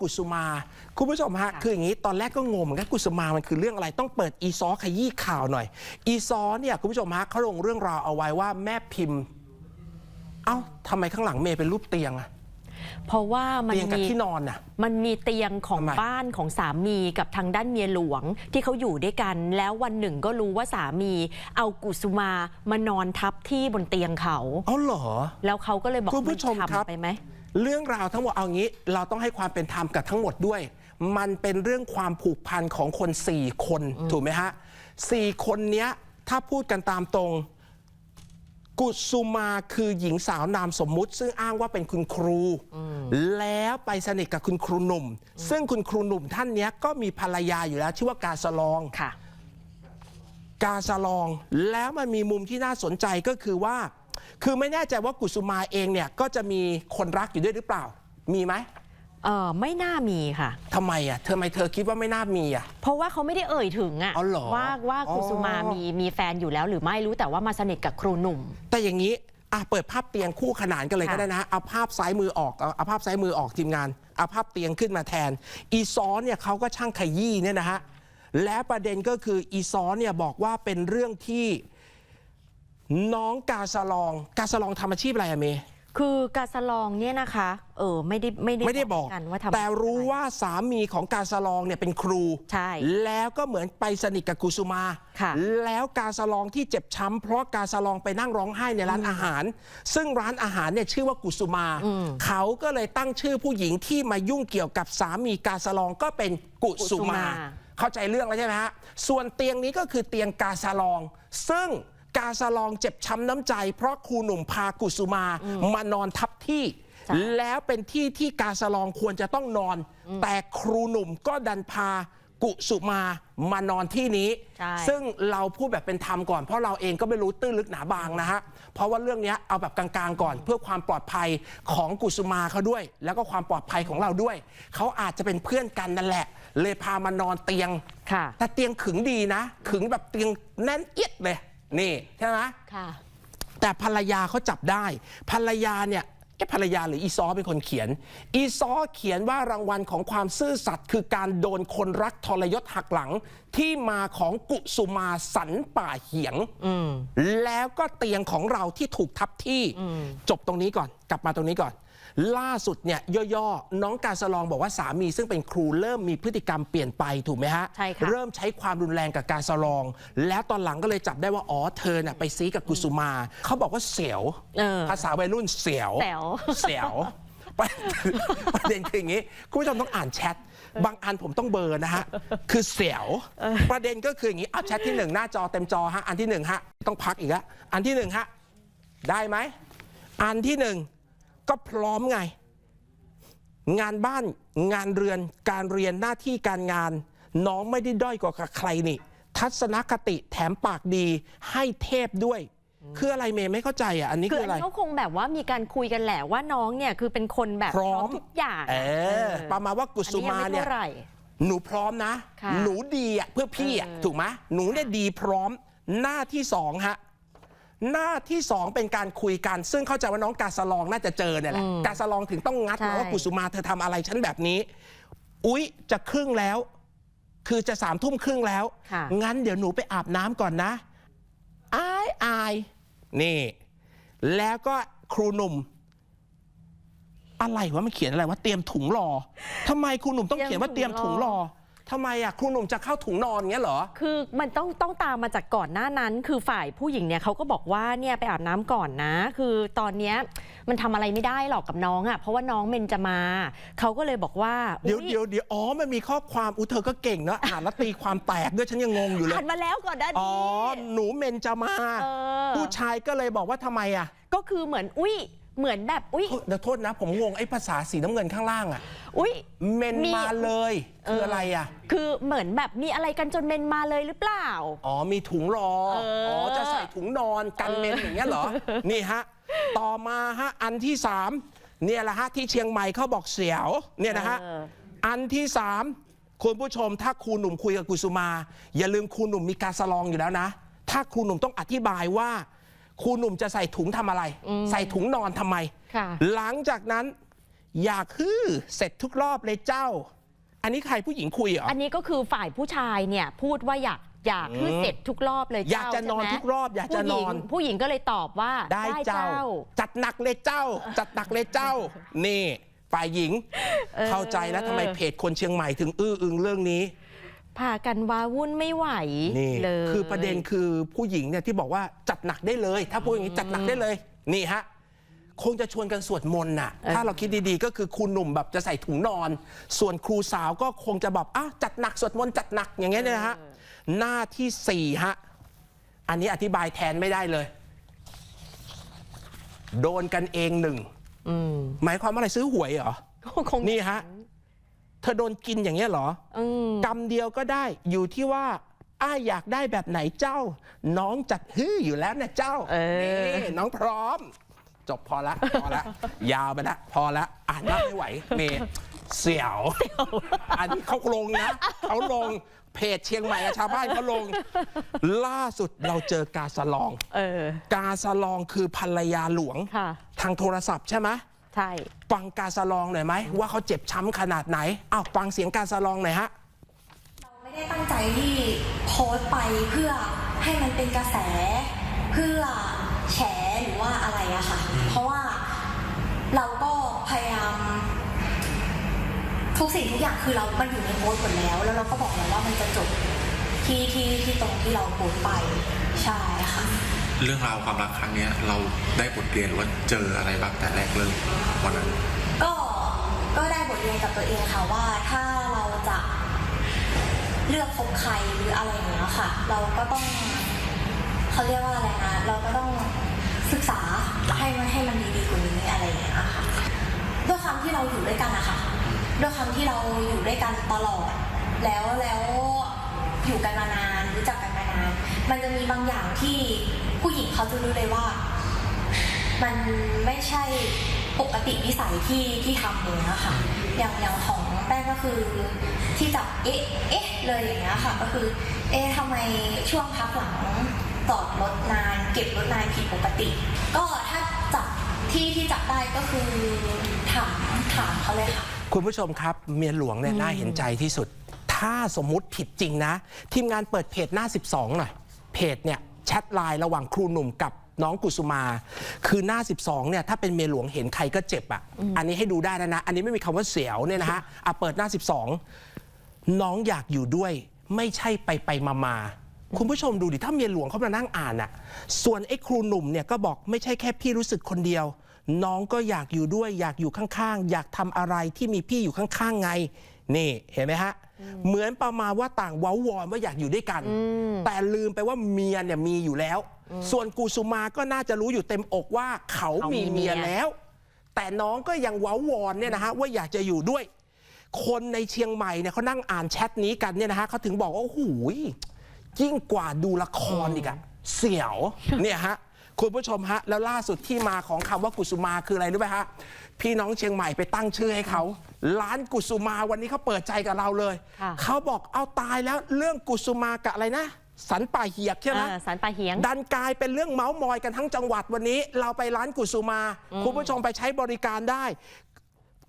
กุสุมา คุณผู้ชมฮะค่ะคืออย่างนี้ตอนแรกก็งงเหมือนกันกุสุมามันคือเรื่องอะไรต้องเปิดอีซอขยี้ข่าวหน่อย อีซอเนี่ยคุณผู้ชมฮะเขาลงเรื่องราวเอาไว้ว่าแม่พิมพ์ เอ้าทำไมข้างหลังเมย์เป็นรูปเตียงอะเพราะว่ามันเตียงกับมีที่นอนน่ะมันมีเตียงของทำไมบ้านของสามีกับทางด้านเมียหลวงที่เขาอยู่ด้วยกัน แล้ววันหนึ่งก็รู้ว่าสามี เอากุสุมามานอนทับที่บนเตียงเขาเอ้าเหรอ แล้วเขาก็เลยบอกคุณผู้ชมนครับทำไปไหม เรื่องราวทั้งหมดเอางี้ เราต้องให้ความเป็นธรรมกับทั้งหมดด้วย มันเป็นเรื่องความผูกพันของคน 4 คนถูกไหมฮะสี่คนเนี้ยถ้าพูดกันตามตรง กุสุมาคือหญิงสาวนามสมมุติ ซึ่งอ้างว่าเป็นคุณครู แล้วไปสนิทกับคุณครูหนุ่ม ซึ่งคุณครูหนุ่มท่านเนี้ยก็มีภรรยาอยู่แล้วชื่อว่ากาสลองค่ะ กาซาลองแล้วมันมีมุมที่น่าสนใจก็คือว่า คือไม่แน่ใจว่ากุสุมาเองเนี่ยก็จะมีคนรักอยู่ด้วยหรือเปล่า มีไหมเออไม่น่ามีค่ะ ทำไมอะเธอทำไมเธอคิดว่าไม่น่ามีอะ เพราะว่าเขาไม่ได้เอ่ยถึงอะอ๋อเหรอว่าว่าอ๋อ กุสุมามีมีแฟนอยู่แล้วหรือไม่รู้แต่ว่ามาสนิทกับครูหนุ่ม แต่อย่างนี้อะเปิดภาพเตียงคู่ขนานกันเลยค่ะก็ได้นะ เอาภาพซ้ายมือออกเอาเอาภาพซ้ายมือออกทีมงาน เอาภาพเตียงขึ้นมาแทน อีซอนเนี่ยเขาก็ช่างขยี้เนี่ยนะฮะ และประเด็นก็คืออีซอนเนี่ยบอกว่าเป็นเรื่องที่ น้องกาซาลอง กาซาลองทำอาชีพอะไรอะเมย์คือกาสลองเนี่ยนะคะ เออไม่ได้ไม่ได้ไม่ได้บอกกันว่าทำแต่รู้อะไรว่าสามีของกาสลองเนี่ยเป็นครู ใช่ แล้วก็เหมือนไปสนิทกับกุสุมา ค่ะแล้วกาสลองที่เจ็บช้ำเพราะกาสลองไปนั่งร้องไห้ในร้านอาหาร ซึ่งร้านอาหารเนี่ยชื่อว่ากุสุมาเขาก็เลยตั้งชื่อผู้หญิงที่มายุ่งเกี่ยวกับสามีกาสลองก็เป็นกุสุมา เข้าใจเรื่องแล้วใช่ไหมฮะ ส่วนเตียงนี้ก็คือเตียงกาซาลอง ซึ่ง กาซาลองเจ็บช้ำน้ำใจ เพราะครูหนุ่มพากุสุมามานอนทับที่ใช่แล้วเป็นที่ที่กาซาลองควรจะต้องนอน แต่ครูหนุ่มก็ดันพากุสุมามานอนที่นี้ใช่ซึ่งเราพูดแบบเป็นธรรมก่อน เพราะเราเองก็ไม่รู้ตื้นลึกหนาบางนะฮะ เพราะว่าเรื่องเนี้ยเอาแบบกลางๆก่อน เพื่อความปลอดภัยของกุสุมาเขาด้วย แล้วก็ความปลอดภัยของเราด้วย เขาอาจจะเป็นเพื่อนกันนั่นแหละ เลยพามานอนเตียงค่ะแต่เตียงขึงดีนะ ขึงแบบเตียงแน่นเอียดเลย นี่ใช่ไหมค่ะ แต่ภรรยาเขาจับได้ ภรรยาเนี่ยแกภรรยาหรืออีซอเป็นคนเขียน อีซอเขียนว่ารางวัลของความซื่อสัตย์คือการโดนคนรักทรยศหักหลังที่มาของกุสุมาสันป่าเหียงแล้วก็เตียงของเราที่ถูกทับที่จบตรงนี้ก่อน กลับมาตรงนี้ก่อน ล่าสุดเนี่ยย่อๆ น้องการสลองบอกว่าสามีซึ่งเป็นครูเริ่มมีพฤติกรรมเปลี่ยนไปถูกไหมฮะ ใช่ค่ะ เริ่มใช้ความรุนแรงกับการสลอง แล้วตอนหลังก็เลยจับได้ว่า อ๋อเธอน่ะไปซีกับกุสุมา เขาบอกว่าเสียว เออ ภาษาวัยรุ่นเสียวแจ๋ว เสียวประประเด็นคืออย่างนี้ คุณผู้ชมต้องอ่านแชท บางอันผมต้องเบลอร์นะฮะ คือเสียว ประเด็นก็คืออย่างนี้เอาแชทที่หนึ่งหน้าจอเต็มจอฮะ อันที่หนึ่งฮะ ต้องพักอีกแล้วอันที่หนึ่งฮะ ได้ไหม อันที่หนึ่ง ก็พร้อมไง งานบ้านงานเรือนการเรียนหน้าที่การงาน น้องไม่ได้ด้อยกว่าใครนี่ ทัศนคติแถมปากดีให้เทพด้วยคืออะไรเมย์ไม่เข้าใจอะอันนี้คือคืออันอะไรนี้เขาคงแบบว่ามีการคุยกันแหละว่าน้องเนี่ยคือเป็นคนแบบพร้อมทุกอย่างเออะอเออประมาณว่ากุสุมาอันนี้เนี่งยไท่าไหร่หนูพร้อมนะค่ะหนูดีอะเพื่อพี่อะเออถูกไหมหนูเนี่ยดีพร้อมหน้าที่สองฮะ หน้าที่สองเป็นการคุยกัน ซึ่งเข้าใจว่าน้องกาสลองน่าจะเจอเนี่ยแหละ กาสลองถึงต้องงัดใช่มาว่ากุสุมาเธอทำอะไรฉันแบบนี้ อุ๊ยจะครึ่งแล้ว คือจะสามทุ่มครึ่งแล้วค่ะงั้นเดี๋ยวหนูไปอาบน้ำก่อนนะ อายอายนี่ แล้วก็ครูหนุ่ม อะไรวะมันเขียนอะไรว่าเตรียมถุงรอทำไมครูหนุ่มต้องเขียนว่าเตรียมถุงรอ ทำไมอะครูหนุ่มจะเข้าถุงนอนเงี้ยเหรอ คือมันต้องต้องตามมาจากก่อนหน้านั้น คือฝ่ายผู้หญิงเนี่ยเขาก็บอกว่าเนี่ยไปอาบน้ำก่อนนะ คือตอนเนี้ยมันทำอะไรไม่ได้หรอกกับน้องอะ่ะเพราะว่าน้องเมนจะมาเขาก็เลยบอกว่าเดี๋ยวอุ๊เดี๋ยวเดี๋ยวอ๋อมันมีข้อความอุ้เธอก็เก่งเนอะอ่านแล้วตีความแตกด้วยฉันยังงงอยู่เลยผ่านมาแล้วก่อนด้านอ๋อนี้หนูเมนจะมา เออผู้ชายก็เลยบอกว่าทำไมอะ ก็คือเหมือนอุ้ย เหมือนแบบอุ้ย เดี๋ยวโทษนะ ผมงง ไอ้ภาษาสีน้ำเงินข้างล่างอะอุ้ย เมนมี มาเลย คืออะไรอะคือเหมือนแบบมีอะไรกันจนเมนมาเลยหรือเปล่า อ๋อมีถุงรอ เอออ๋ อ๋อจะใส่ถุงนอนกันเมนอย่างเงี้ยเหรอ นี่ฮะ ต่อมาฮะ อันที่สามเนี่ยแหละฮะ ที่เชียงใหม่เขาบอกเสียวเนี่ยนะฮะ เออ อันที่สามคุณผู้ชม ถ้าครูหนุ่มคุยกับกุสุมา อย่าลืมครูหนุ่มมีการสลองอยู่แล้วนะ ถ้าครูหนุ่มต้องอธิบายว่า ครูหนุ่มจะใส่ถุงทำอะไร ใส่ถุงนอนทำไม ค่ะ หลังจากนั้น อยากฮือเสร็จทุกรอบเลยเจ้า อันนี้ใครผู้หญิงคุยเหรออันนี้ก็คือฝ่ายผู้ชายเนี่ยพูดว่าอยากอยากคือเสร็จทุกรอบเลยอยากเจ้จะนอนใช่ไหมทุกรอบ อยากจะนอนผู้หญิงผู้หญิงก็เลยตอบว่าได้เจ้า จัดหนักเลยเจ้า จัดหนักเลยเจ้า นี่ ฝ่ายหญิงเข้าใจแล้วทำไมเพจคนเชียงใหม่ถึงอื้ออึงเรื่องนี้ พากันว้าวุ่นไม่ไหวนี่เลย คือประเด็นคือผู้หญิงเนี่ยที่บอกว่าจัดหนักได้เลย ถ้าพูดอย่างนี้จัดหนักได้เลย นี่ฮะคงจะชวนกันสวดมนต์น่ะ ถ้าเราคิดดีๆ ก็คือครูหนุ่มแบบจะใส่ถุงนอน ส่วนครูสาวก็คงจะแบบอ้าวจัดหนักสวดมนต์จัดหนักอย่างเงี้ยเนี่ยนะฮะหน้าที่สี่ฮะอันนี้อธิบายแทนไม่ได้เลย โดนกันเองหนึ่งอืมหมายความว่าอะไรซื้อหวยเหรอก็คงนี่ฮะ เธอโดนกินอย่างเงี้ยเหรออืมกรรมเดียวก็ได้อยู่ที่ว่าอ้าอยากได้แบบไหนเจ้า น้องจัดฮื้ออยู่แล้วนะเจ้าเออ นี่น้องพร้อม จบพอละพอละ ยาวไปละพอละอ่านมากไม่ไหวเมย์เสียว อันนี้เขาลงนะเขาลงเพจเชียงใหม่อะชาวบ้านเขาลง ล่าสุดเราเจอกาสลอง เออ กาสลองคือภรรยาหลวง ค่ะ ทางโทรศัพท์ใช่ไหม ใช่ ฟังกาสลองหน่อยไหมว่าเขาเจ็บช้ำขนาดไหนอ้าวฟังเสียงกาสลองหน่อยฮะ เราไม่ได้ตั้งใจที่โพสต์ไปเพื่อให้มันเป็นกระแสเพื่อแฉหรือว่าอะไรอะค่ะ เพราะว่าเราก็พยายามทุกสิ่งทุกอย่างคือเรา มันอยู่ในโพสต์หมดแล้ว แล้วเราก็บอกแล้วว่ามันจะจบที่ที่ที่ตรงที่เราโพสต์ไป ใช่ค่ะ เรื่องราวความรักครั้งเนี้ยเราได้บทเรียนหรือว่าเจออะไรบ้างแต่แรกเริ่มวันนั้น ก็ก็ได้บทเรียนกับตัวเองค่ะว่าถ้าเราจะเลือกคบใครหรืออะไรอย่างเงี้ยค่ะ เราก็ต้องเขาเรียกว่าอะไรนะเราก็ต้องศึกษาให้มันให้มันดีๆกว่านี้อะไรอย่างเงี้ยค่ะด้วยความที่เราอยู่ด้วยกันนะคะด้วยความที่เราอยู่ด้วยกันตลอด แล้วแล้วอยู่กันมานานรู้จักกัน มามันจะมีบางอย่างที่ผู้หญิงเขาจะรู้เลยว่า มันไม่ใช่ปกติวิสัยที่ที่ทำเลยนะคะอย่างอย่างของแป้งก็คือที่จับเอ๊ะเอ๊ะเลยอย่างเงี้ยค่ะ ก็คือ เอ๊ะทำไมช่วงพักหลังจอดรถนาน เก็บรถนานผิดปกติ ก็ถ้าจับที่ที่จับได้ก็คือถามถามเขาเลยค่ะ คุณผู้ชมครับเมียหลวงเนี่ยน่าเห็นใจที่สุด ถ้าสมมุติผิดจริงนะ ทีมงานเปิดเพจหน้า 12 หน่อย เพจเนี่ยแชทไลน์ระหว่างครูหนุ่มกับน้องกุสุมา คือหน้า 12 เนี่ยถ้าเป็นเมียหลวงเห็นใครก็เจ็บอะ อันนี้ให้ดูได้แล้วนะ อันนี้ไม่มีคำว่าเสียวเนี่ยนะฮะอะเปิดหน้า 12 น้องอยากอยู่ด้วยไม่ใช่ไปไปมามาคุณผู้ชมดูดิถ้าเมียหลวงเขามานั่งอ่านอะส่วนไอ้ครูหนุ่มเนี่ยก็บอกไม่ใช่แค่พี่รู้สึกคนเดียว น้องก็อยากอยู่ด้วย อยากอยู่ข้างๆ อยากทำอะไรที่มีพี่อยู่ข้างๆไง นี่เห็นไหมฮะ เหมือนประมาณว่าต่างเว้าวอนว่าอยากอยู่ด้วยกัน แต่ลืมไปว่าเมียเนี่ยมีอยู่แล้ว ส่วนกูสุมาก็น่าจะรู้อยู่เต็มอกว่าเขามีเมียแล้ว แต่น้องก็ยังเว้าวอนเนี่ยนะฮะว่าอยากจะอยู่ด้วย คนในเชียงใหม่เนี่ยเขานั่งอ่านแชทนี้กันเนี่ยนะฮะเขาถึงบอกว่าโอ้โหยิ่งกว่าดูละครอีกอะเสียวเนี่ยฮะ คุณผู้ชมฮะ แล้วล่าสุดที่มาของคำว่ากุสุมาคืออะไรรู้ไหมฮะ พี่น้องเชียงใหม่ไปตั้งชื่อให้เขาร้านกุสุมาวันนี้เขาเปิดใจกับเราเลย ค่ะ เขาบอกเอาตายแล้วเรื่องกุสุมากับอะไรนะ สันป่าเหียกใช่ไหม เออสันปลาเหียง ดันกลายเป็นเรื่องเมาส์มอยกันทั้งจังหวัดวันนี้ เราไปร้านกุสุมา คุณผู้ชมไปใช้บริการได้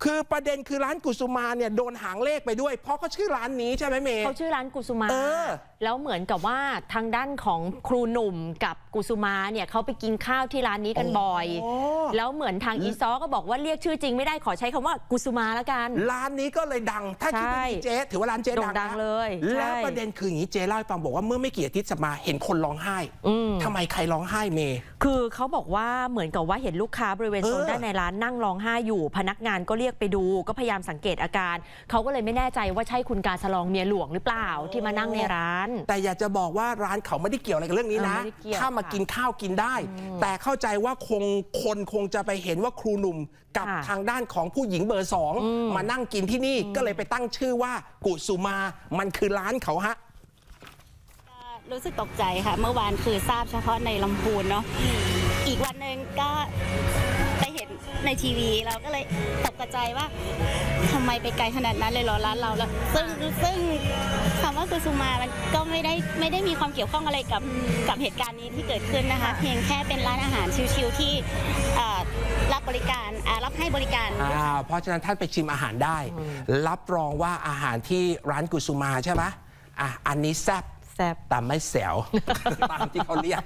คือประเด็นคือร้านกุสุมาเนี่ยโดนหางเลขไปด้วย เพราะเขาชื่อร้านนี้ใช่ไหมเมย์ เขาชื่อร้านกุสุมา เออ แล้วเหมือนกับว่าทางด้านของครูหนุ่มกับกุสุมาเนี่ยเขาไปกินข้าวที่ร้านนี้กันบ่อยอ๋อแล้วเหมือนทางอีซอก็บอกว่าเรียกชื่อจริงไม่ได้ขอใช้คำว่ากุสุมาแล้วกัน ร้านนี้ก็เลยดัง ถ้าคิดว่าใช่เจ๊ถือว่าร้านเจ๊โด่ดังงดังนะเลยแล้วใช่ ประเด็นคืออย่างนี้เจ๊เล่าให้ฟังบอกว่าเมื่อไม่กี่อาทิตย์จะมาเห็นคนร้องไห้อืม ทำไมใครร้องไห้เมย์ คือเขาบอกว่าเหมือนกับว่าเห็นลูกค้าบริเวณโซนเออด้านในร้านนั่งร้องไห้อยู่ พนักงานก็เรียกไปดู ก็พยายามสังเกตอาการ เขาก็เลยไม่แน่ใจว่าใช่คุณกาสลองเมียหลวงหรือเปล่าที่มานั่งในร้านแต่อยากจะบอกว่าร้านเขาไม่ได้เกี่ยวอะไรกับเรื่องนี้นะ เออไม่ได้เกี่ยวถ้ามาค่ะกินข้าวกินได้ แต่เข้าใจว่าคงคนคงจะไปเห็นว่าครูหนุ่มกับค่ะทางด้านของผู้หญิงเบอร์สองมานั่งกินที่นี่ก็เลยไปตั้งชื่อว่ากุสุมา มันคือร้านเขาฮะ รู้สึกตกใจค่ะ เมื่อวานคือทราบเฉพาะในลำพูนเนาะอีกวันหนึ่งก็ไปเห็นในทีวีเราก็เลยตกใจว่าทำไมไปไกลขนาดนั้นเลยเหรอร้านเราแล้วซึ่งซึ่ง คำว่ากุสุมามันก็ไม่ได้ไม่ได้มีความเกี่ยวข้องอะไรกับกับเหตุการณ์นี้ที่เกิดขึ้นนะคะ เพียงแค่เป็นร้านอาหารชิวๆที่เอ่อรับบริการอ่ารับให้บริการ อ่าเพราะฉะนั้นท่านไปชิมอาหารได้ รับรองว่าอาหารที่ร้านกุสุมาใช่ไหมอะอันนี้แซ่บแซ่บ แต่ไม่แสว ตามที่เขาเรียก